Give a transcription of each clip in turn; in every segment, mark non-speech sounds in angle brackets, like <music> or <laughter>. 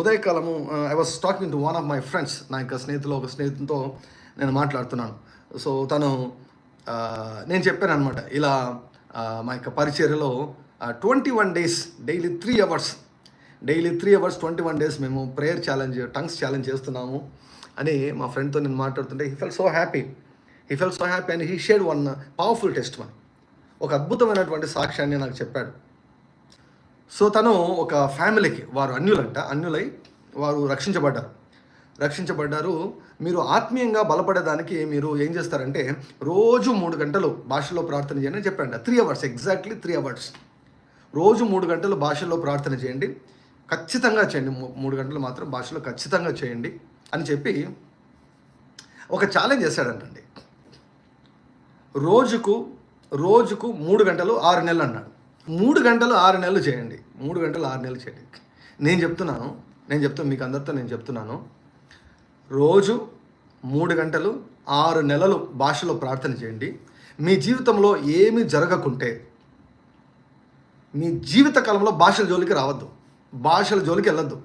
ఉదయకాలము I was talking to one of my friends నా యొక్క స్నేహితులు ఒక స్నేహితునితో నేను మాట్లాడుతున్నాను. సో తను నేను చెప్పాను అనమాట ఇలా మా యొక్క పరిచర్యలో twenty one days daily three hours daily three hours twenty one days మేము ప్రేయర్ ఛాలెంజ్ టంగ్స్ ఛాలెంజ్ చేస్తున్నాము అని మా ఫ్రెండ్తో నేను మాట్లాడుతుంటే he fell so happy he fell so happy and he shared one powerful test one ఒక అద్భుతమైనటువంటి సాక్ష్యాన్ని నాకు చెప్పాడు. సో తను ఒక ఫ్యామిలీకి వారు అన్యులంట అన్యులై వారు రక్షించబడ్డారు. రక్షించబడ్డారు. మీరు ఆత్మీయంగా బలపడేదానికి మీరు ఏం చేస్తారంటే రోజు మూడు గంటలు భాషలో ప్రార్థన చేయండి అని చెప్పండి three hours exactly three hours రోజు మూడు గంటలు భాషలో ప్రార్థన చేయండి. ఖచ్చితంగా చేయండి. మూడు గంటలు మాత్రం భాషలో ఖచ్చితంగా చేయండి అని చెప్పి ఒక ఛాలెంజ్ చేశాడంటండి. రోజుకు రోజుకు మూడు గంటలు ఆరు నెలలు అన్నాడు. మూడు గంటలు ఆరు నెలలు చేయండి. మూడు గంటలు ఆరు నెలలు చేయండి. నేను చెప్తున్నాను నేను చెప్తాను మీకు అందరితో నేను చెప్తున్నాను. రోజు మూడు గంటలు ఆరు నెలలు భాషలో ప్రార్థన చేయండి. మీ జీవితంలో ఏమీ జరగకుంటే మీ జీవిత కాలంలో భాషల జోలికి రావద్దు. భాషల జోలికి వెళ్ళొద్దు.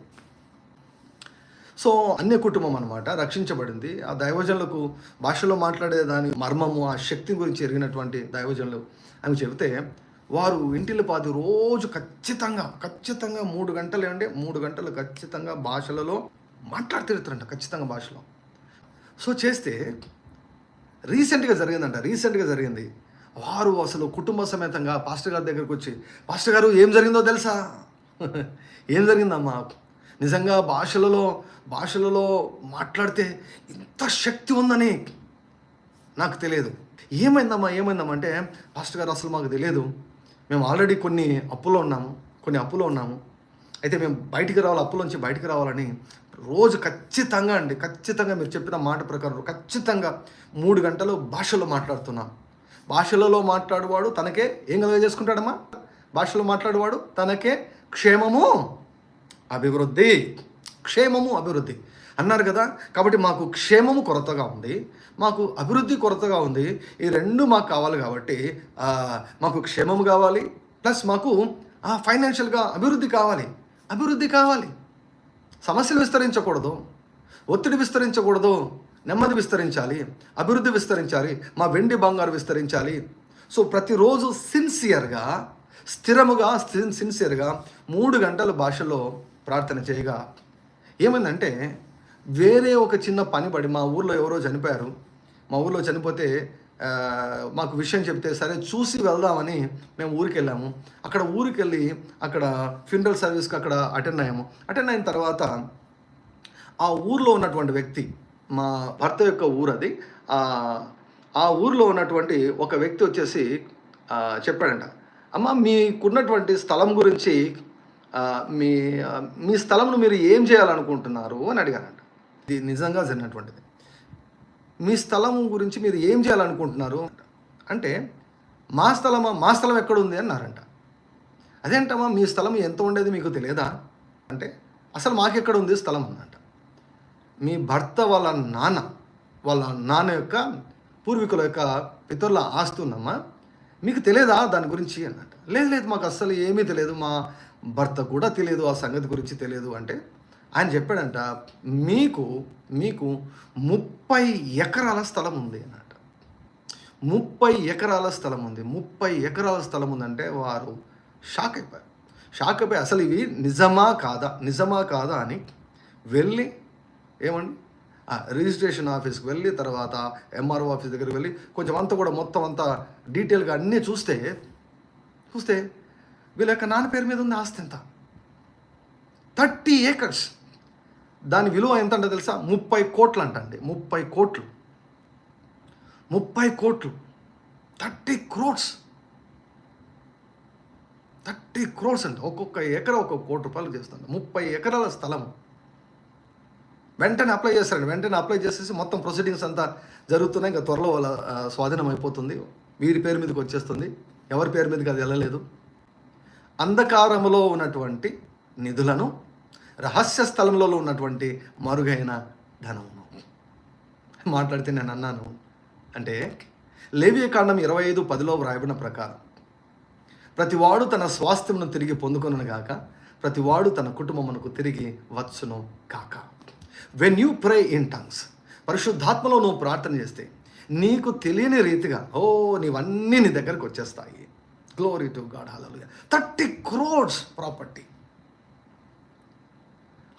సో అన్య కుటుంబం అనమాట రక్షించబడింది. ఆ దైవజనులకు భాషలో మాట్లాడే దాని మర్మము ఆ శక్తి గురించి ఎరిగినటువంటి దైవజనులు అని చెబితే వారు ఇంటిలో పాది రోజు ఖచ్చితంగా ఖచ్చితంగా మూడు గంటలు అంటే మూడు గంటలు ఖచ్చితంగా భాషలలో మాట్లాడుతుంటారంట ఖచ్చితంగా భాషలో. సో చేస్తే రీసెంట్గా జరిగిందంట రీసెంట్గా జరిగింది. వారు అసలు కుటుంబ సమేతంగా పాస్టర్ గారి దగ్గరికి వచ్చి పాస్టర్ గారు ఏం జరిగిందో తెలుసా? <laughs> ఏం జరిగిందమ్మా? నిజంగా భాషలలో భాషలలో మాట్లాడితే ఇంత శక్తి ఉందని నాకు తెలియదు. ఏమైందమ్మా? ఏమైందమ్మా? అంటే పాస్టర్ గారు అసలు మాకు తెలియదు. మేము ఆల్రెడీ కొన్ని అప్పులో ఉన్నాము కొన్ని అప్పులో ఉన్నాము. అయితే మేము బయటికి రావాలి అప్పులోంచి బయటికి రావాలని రోజు ఖచ్చితంగా అండి ఖచ్చితంగా మీరు చెప్పిన మాట ప్రకారం ఖచ్చితంగా మూడు గంటలు భాషలో మాట్లాడుతున్నాం. భాషలలో మాట్లాడువాడు తనకే ఏం కలుగజేసుకుంటాడమ్మా భాషలో మాట్లాడువాడు తనకే క్షేమము అభివృద్ధి. క్షేమము అభివృద్ధి. అన్నారు కదా. కాబట్టి మాకు క్షేమము కొరతగా ఉంది. మాకు అభివృద్ధి కొరతగా ఉంది. ఈ రెండు మాకు కావాలి కాబట్టి మాకు క్షేమము కావాలి. ప్లస్ మాకు ఫైనాన్షియల్గా అభివృద్ధి కావాలి. అభివృద్ధి కావాలి. సమస్యలు విస్తరించకూడదు. ఒత్తిడి విస్తరించకూడదు. నెమ్మది విస్తరించాలి. అభివృద్ధి విస్తరించాలి. మా వెండి బంగారు విస్తరించాలి. సో ప్రతిరోజు సిన్సియర్గా స్థిరముగా సిన్సియర్గా మూడు గంటల భాషలో ప్రార్థన చేయగా ఏమైందంటే వేరే ఒక చిన్న పని పడి మా ఊర్లో ఎవరో చనిపోయారు. మా ఊర్లో చనిపోతే మాకు విషయం చెప్తే సరే చూసి వెళ్దామని మేము ఊరికి వెళ్ళాము అక్కడ ఊరికి వెళ్ళి అక్కడ ఫ్యూనరల్ సర్వీస్కి అక్కడ అటెండ్ అయ్యాము. అటెండ్ అయిన తర్వాత ఆ ఊర్లో ఉన్నటువంటి వ్యక్తి మా భర్త యొక్క ఊరు అది ఆ ఊర్లో ఉన్నటువంటి ఒక వ్యక్తి వచ్చేసి చెప్పాడంట అమ్మ మీకున్నటువంటి స్థలం గురించి మీ మీ స్థలంను మీరు ఏం చేయాలనుకుంటున్నారు? అని అడిగారంట. ఇది నిజంగా జరిగినటువంటిది. మీ స్థలం గురించి మీరు ఏం చేయాలనుకుంటున్నారు? అంటే మా స్థలమా మా స్థలం ఎక్కడ ఉంది అన్నారంట. అదేంటమ్మా మీ స్థలం ఎంత ఉండేది మీకు తెలియదా? అంటే అసలు మాకెక్కడ ఉంది స్థలం ఉందంట మీ భర్త వాళ్ళ నాన్న వాళ్ళ నాన్న యొక్క పూర్వీకుల యొక్క పితరుల ఆస్తి ఉందమ్మా మీకు తెలియదా దాని గురించి అన్నట్టు లేదు లేదు మాకు అస్సలు ఏమీ తెలియదు మా భర్త కూడా తెలియదు ఆ సంగతి గురించి తెలియదు అంటే ఆయన చెప్పాడంట మీకు మీకు ముప్పై ఎకరాల స్థలం ఉంది అన్నట ముప్పై ఎకరాల స్థలం ఉంది. ముప్పై ఎకరాల స్థలం ఉందంటే వారు షాక్ అయిపోయారు. షాక్ అయిపోయి అసలు ఇవి నిజమా కాదా? నిజమా కాదా అని వెళ్ళి ఏమండి? రిజిస్ట్రేషన్ ఆఫీస్కి వెళ్ళి తర్వాత ఎంఆర్ఓ ఆఫీస్ దగ్గరికి వెళ్ళి కొంచెం అంతా కూడా మొత్తం అంతా డీటెయిల్గా అన్నీ చూస్తే చూస్తే వీళ్ళ యొక్క నాన్న పేరు మీద ఉంది ఆస్తి ఎంత? Thirty acres. దాని విలువ ఎంత అంటే తెలుసా? ముప్పై కోట్లు అంటండి ముప్పై కోట్లు. ముప్పై కోట్లు. Thirty crores. థర్టీ క్రోడ్స్ అండి. ఒక్కొక్క ఎకరా ఒక్కొక్క కోటి రూపాయలు చేస్తుంది ముప్పై ఎకరాల స్థలం. వెంటనే అప్లై చేస్తారండి. వెంటనే అప్లై చేసేసి మొత్తం ప్రొసీడింగ్స్ అంతా జరుగుతున్నాయి. ఇంకా త్వరలో వాళ్ళ స్వాధీనం అయిపోతుంది. వీరి పేరు మీదకి వచ్చేస్తుంది. ఎవరి పేరు మీదకి అది వెళ్ళలేదు. అంధకారములో ఉన్నటువంటి నిధులను రహస్య స్థలంలో ఉన్నటువంటి మరుగైన ధనమును. మాట్లాడితే నేను అన్నాను అంటే లేవియ కాండం ఇరవై ఐదు పదిలో వ్రాయబడిన ప్రకారం ప్రతివాడు తన స్వాస్థ్యమును తిరిగి పొందుకొను గాక ప్రతివాడు తన కుటుంబమునకు తిరిగి వచ్చును కాక. When you pray in tongues పరిశుద్ధాత్మలో నువ్వు ప్రార్థన చేస్తే నీకు తెలియని రీతిగా ఓ నీవన్నీ నీ దగ్గరకు వచ్చేస్తాయి. Glory to God hallelujah thirty crores property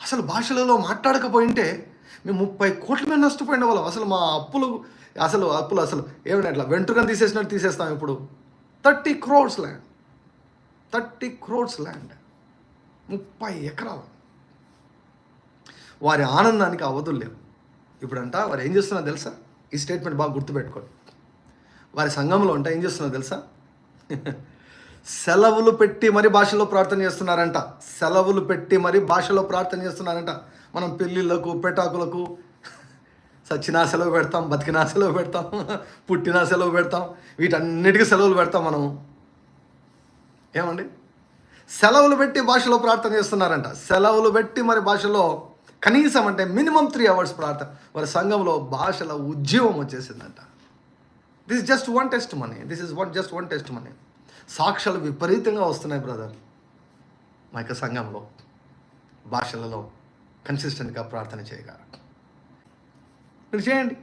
అసలు భాషలలో మాట్లాడకపోయింటే మేము ముప్పై కోట్ల మీద నష్టపోయిన వాళ్ళం. అసలు మా అప్పులు అసలు అప్పులు అసలు ఏమైనా అట్లా వెంట్రుకని తీసేసినట్టు తీసేస్తాం ఇప్పుడు. Thirty crores land. Thirty crores land. ముప్పై ఎకరాలు. వారి ఆనందానికి అవధులు లేవు. ఇప్పుడంట వారు ఏం చేస్తున్నా తెలుసా? ఈ స్టేట్మెంట్ బాగా గుర్తుపెట్టుకోండి. వారి సంఘంలో అంట ఏం చేస్తున్నా తెలుసా? సెలవులు పెట్టి మరి భాషలో ప్రార్థన చేస్తున్నారంట. సెలవులు పెట్టి మరి భాషలో ప్రార్థన చేస్తున్నారంట. మనం పెళ్ళిళ్ళకు పెటాకులకు సచ్చినా సెలవు పెడతాం బతికినా సెలవు పెడతాం పుట్టినా సెలవు పెడతాం వీటన్నిటికీ సెలవులు పెడతాం మనం ఏమండి? సెలవులు పెట్టి భాషలో ప్రార్థన చేస్తున్నారంట. సెలవులు పెట్టి మరి భాషలో కనీసం అంటే మినిమం త్రీ అవర్స్ ప్రార్థన. వారి సంఘంలో భాషల ఉద్యమం వచ్చేసిందంట. This just one test money this is one just one test money సాక్ష్యాలు విపరీతంగా వస్తున్నాయి బ్రదర్ మా యొక్క సంఘంలో భాషలలో కన్సిస్టెంట్గా ప్రార్థన చేయగా. మీరు చేయండి.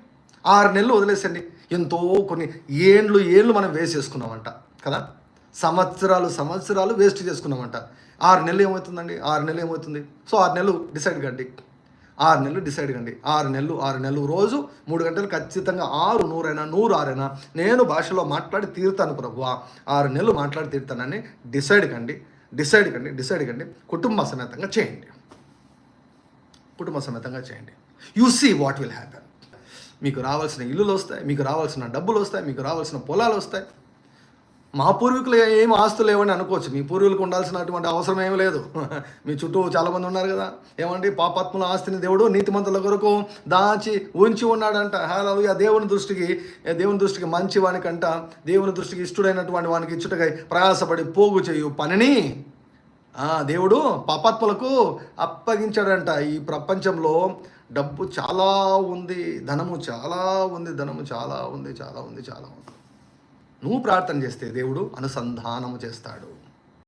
ఆరు నెలలు వదిలేసండి. ఎంతో కొన్ని ఏండ్లు ఏళ్ళు మనం వేస్ట్ చేసుకున్నామంట కదా? సంవత్సరాలు సంవత్సరాలు వేస్ట్ చేసుకున్నామంట. ఆరు నెలలు ఏమవుతుందండి? ఆరు నెలలు ఏమవుతుంది? సో ఆరు నెలలు డిసైడ్ కండి. ఆరు నెలలు డిసైడ్ కండి. ఆరు నెలలు ఆరు నెలలు రోజు మూడు గంటలు ఖచ్చితంగా ఆరు నూరైనా నూరు ఆరైనా నేను భాషలో మాట్లాడి తీరుతాను ప్రభు. ఆరు నెలలు మాట్లాడి తీరుతానని డిసైడ్ కండి. డిసైడ్ కండి డిసైడ్ కండి. కుటుంబ సమేతంగా చేయండి. కుటుంబ సమేతంగా చేయండి. You see what will happen మీకు రావాల్సిన ఇల్లులు వస్తాయి మీకు రావాల్సిన డబ్బులు వస్తాయి మీకు రావాల్సిన పొలాలు వస్తాయి. మా పూర్వీకులు ఏం ఆస్తులు లేవని అనుకోవచ్చు. మీ పూర్వీకులకు ఉండాల్సినటువంటి అవసరం ఏమీ లేదు. మీ చుట్టూ చాలామంది ఉన్నారు కదా. ఏమండి? పాపాత్ముల ఆస్తిని దేవుడు నీతిమంతుల కొరకు దాచి ఉంచి ఉన్నాడంట. హాలూయ దేవుని దృష్టికి దేవుని దృష్టికి మంచి వానికంట దేవుని దృష్టికి ఇష్టడైనటువంటి వానికి ఇచ్చుటకై ప్రయాసపడి పోగు చేయు పనిని దేవుడు పాపాత్ములకు అప్పగించాడంట. ఈ ప్రపంచంలో డబ్బు చాలా ఉంది ధనము చాలా ఉంది ధనము చాలా ఉంది చాలా ఉంది చాలా ఉంది. నువ్వు ప్రార్థన చేస్తే దేవుడు అనుసంధానము చేస్తాడు.